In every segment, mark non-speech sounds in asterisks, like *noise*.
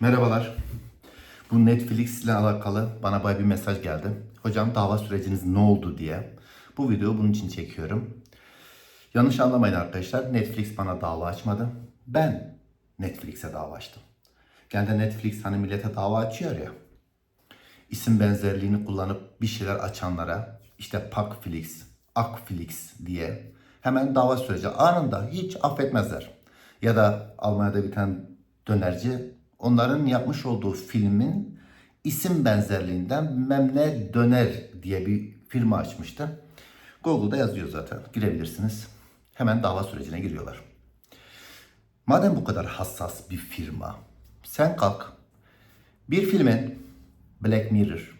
Merhabalar. Bu Netflix ile alakalı bana bayağı bir mesaj geldi. Hocam dava süreciniz ne oldu diye. Bu videoyu bunun için çekiyorum. Yanlış anlamayın arkadaşlar. Netflix bana dava açmadı. Ben Netflix'e dava açtım. Genelde Netflix hani millete dava açıyor ya. İsim benzerliğini kullanıp bir şeyler açanlara işte Pakflix, Akflix diye hemen dava süreci anında hiç affetmezler. Ya da Almanya'da bir tane dönerci onların yapmış olduğu filmin isim benzerliğinden Memne Döner diye bir firma açmıştı. Google'da yazıyor zaten. Girebilirsiniz. Hemen dava sürecine giriyorlar. Madem bu kadar hassas bir firma, sen kalk bir filmin Black Mirror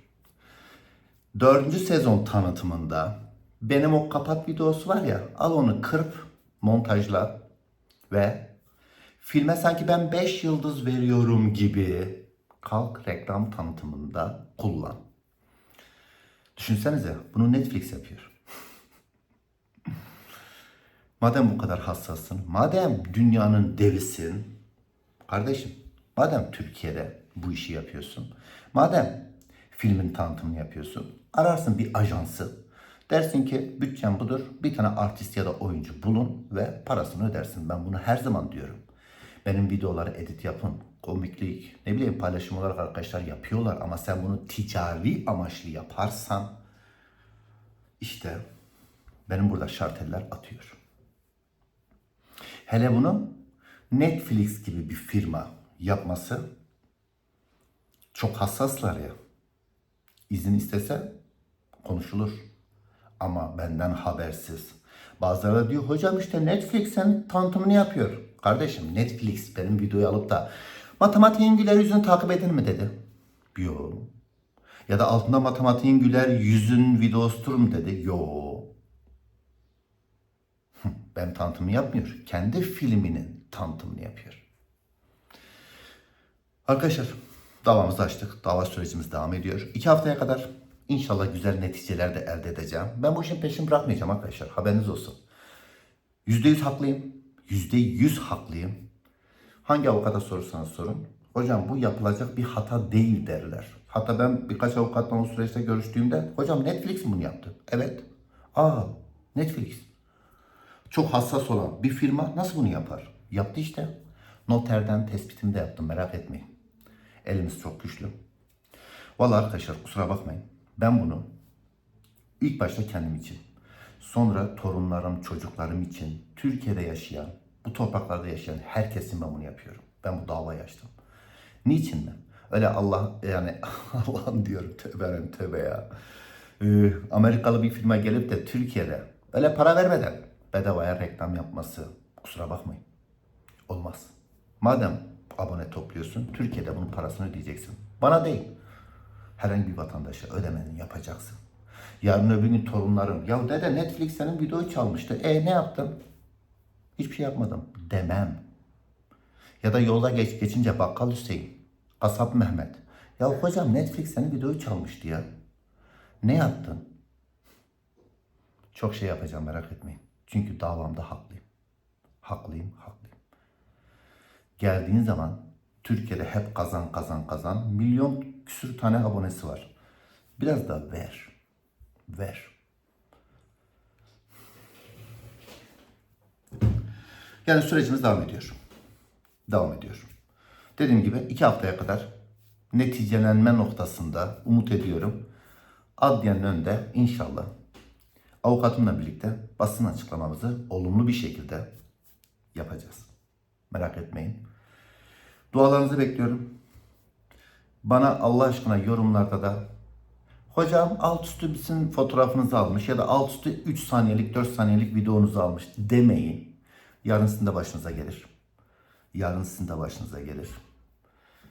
dördüncü sezon tanıtımında benim o kapat videosu var ya al onu kırp montajla ve filme sanki ben 5 yıldız veriyorum gibi kalk reklam tanıtımında kullan. Düşünsenize bunu Netflix yapıyor. *laughs* Madem bu kadar hassassın, madem dünyanın devisin, kardeşim, madem Türkiye'de bu işi yapıyorsun, madem filmin tanıtımını yapıyorsun, ararsın bir ajansı, dersin ki bütçem budur, bir tane artist ya da oyuncu bulun ve parasını ödersin. Ben bunu her zaman diyorum. Benim videoları edit yapın, komiklik, ne bileyim paylaşım olarak arkadaşlar yapıyorlar ama sen bunu ticari amaçlı yaparsan işte benim burada şarteller atıyor. Hele bunu Netflix gibi bir firma yapması çok hassaslar ya. İzin istese konuşulur. Ama benden habersiz. Bazıları diyor hocam işte Netflix'in tanıtımını yapıyor. Kardeşim Netflix benim videoyu alıp da matematiğin güler yüzünü takip edin mi dedi. Yo. Ya da altında matematiğin güler yüzün videosudur mu dedi. Yo. Ben tanıtımını yapmıyor. Kendi filminin tanıtımını yapıyor. Arkadaşlar davamızı açtık. Dava sürecimiz devam ediyor. İki haftaya kadar inşallah güzel neticeler de elde edeceğim. Ben bu işin peşini bırakmayacağım arkadaşlar. Haberiniz olsun. Yüzde yüz haklıyım. Yüzde yüz haklıyım. Hangi avukata sorursanız sorun. Hocam bu yapılacak bir hata değil derler. Hatta ben birkaç avukatla o süreçte görüştüğümde hocam Netflix mi bunu yaptı? Evet. Aa Netflix. Çok hassas olan bir firma nasıl bunu yapar? Yaptı işte. Noterden tespitimi de yaptım merak etmeyin. Elimiz çok güçlü. Vallahi arkadaşlar kusura bakmayın. Ben bunu ilk başta kendim için, sonra torunlarım, çocuklarım için, Türkiye'de yaşayan, bu topraklarda yaşayan herkesin ben bunu yapıyorum. Ben bu davayı açtım. Niçin mi? Öyle Allah yani *laughs* Allah'ım diyorum tövbe tövbe ya. Ee, Amerikalı bir firma gelip de Türkiye'de öyle para vermeden bedavaya reklam yapması kusura bakmayın. Olmaz. Madem abone topluyorsun Türkiye'de bunun parasını ödeyeceksin. Bana değil. Herhangi bir vatandaşa ödemeni yapacaksın. Yarın öbür gün torunlarım ya dede Netflix senin videoyu çalmıştı. E ne yaptın? Hiçbir şey yapmadım demem. Ya da yolda geç, geçince bakkal Hüseyin, kasap Mehmet. Ya hocam Netflix senin videoyu çalmıştı ya. Ne yaptın? Çok şey yapacağım merak etmeyin. Çünkü davamda haklıyım. Haklıyım, haklıyım. Geldiğin zaman Türkiye'de hep kazan kazan kazan. Milyon küsür tane abonesi var. Biraz da ver. Ver. Yani sürecimiz devam ediyor. Devam ediyor. Dediğim gibi iki haftaya kadar neticelenme noktasında umut ediyorum. Adliyenin önünde inşallah avukatımla birlikte basın açıklamamızı olumlu bir şekilde yapacağız. Merak etmeyin. Dualarınızı bekliyorum. Bana Allah aşkına yorumlarda da hocam alt üstü bizim fotoğrafınızı almış ya da alt üstü 3 saniyelik 4 saniyelik videonuzu almış demeyin. Yarın de başınıza gelir. Yarın de başınıza gelir.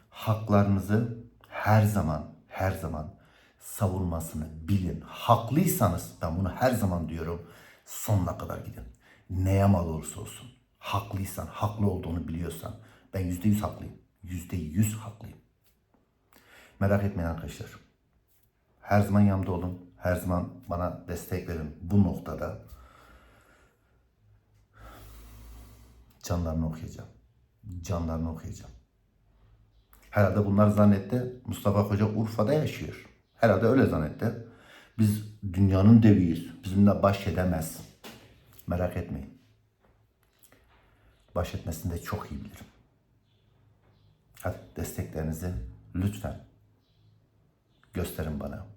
Haklarınızı her zaman her zaman savunmasını bilin. Haklıysanız ben bunu her zaman diyorum sonuna kadar gidin. Neye mal olursa olsun. Haklıysan, haklı olduğunu biliyorsan ben yüzde yüz haklıyım. Yüzde yüz haklıyım. Merak etmeyin arkadaşlar. Her zaman yanımda olun. Her zaman bana destek verin bu noktada. Canlarını okuyacağım. Canlarını okuyacağım. Herhalde bunlar zannetti Mustafa Hoca Urfa'da yaşıyor. Herhalde öyle zannetti. Biz dünyanın deviyiz. Bizimle baş edemez. Merak etmeyin. Baş etmesini de çok iyi bilirim. Hadi desteklerinizi lütfen gösterin bana.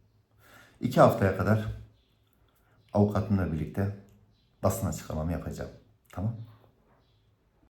İki haftaya kadar avukatımla birlikte basın açıklamamı yapacağım. Tamam.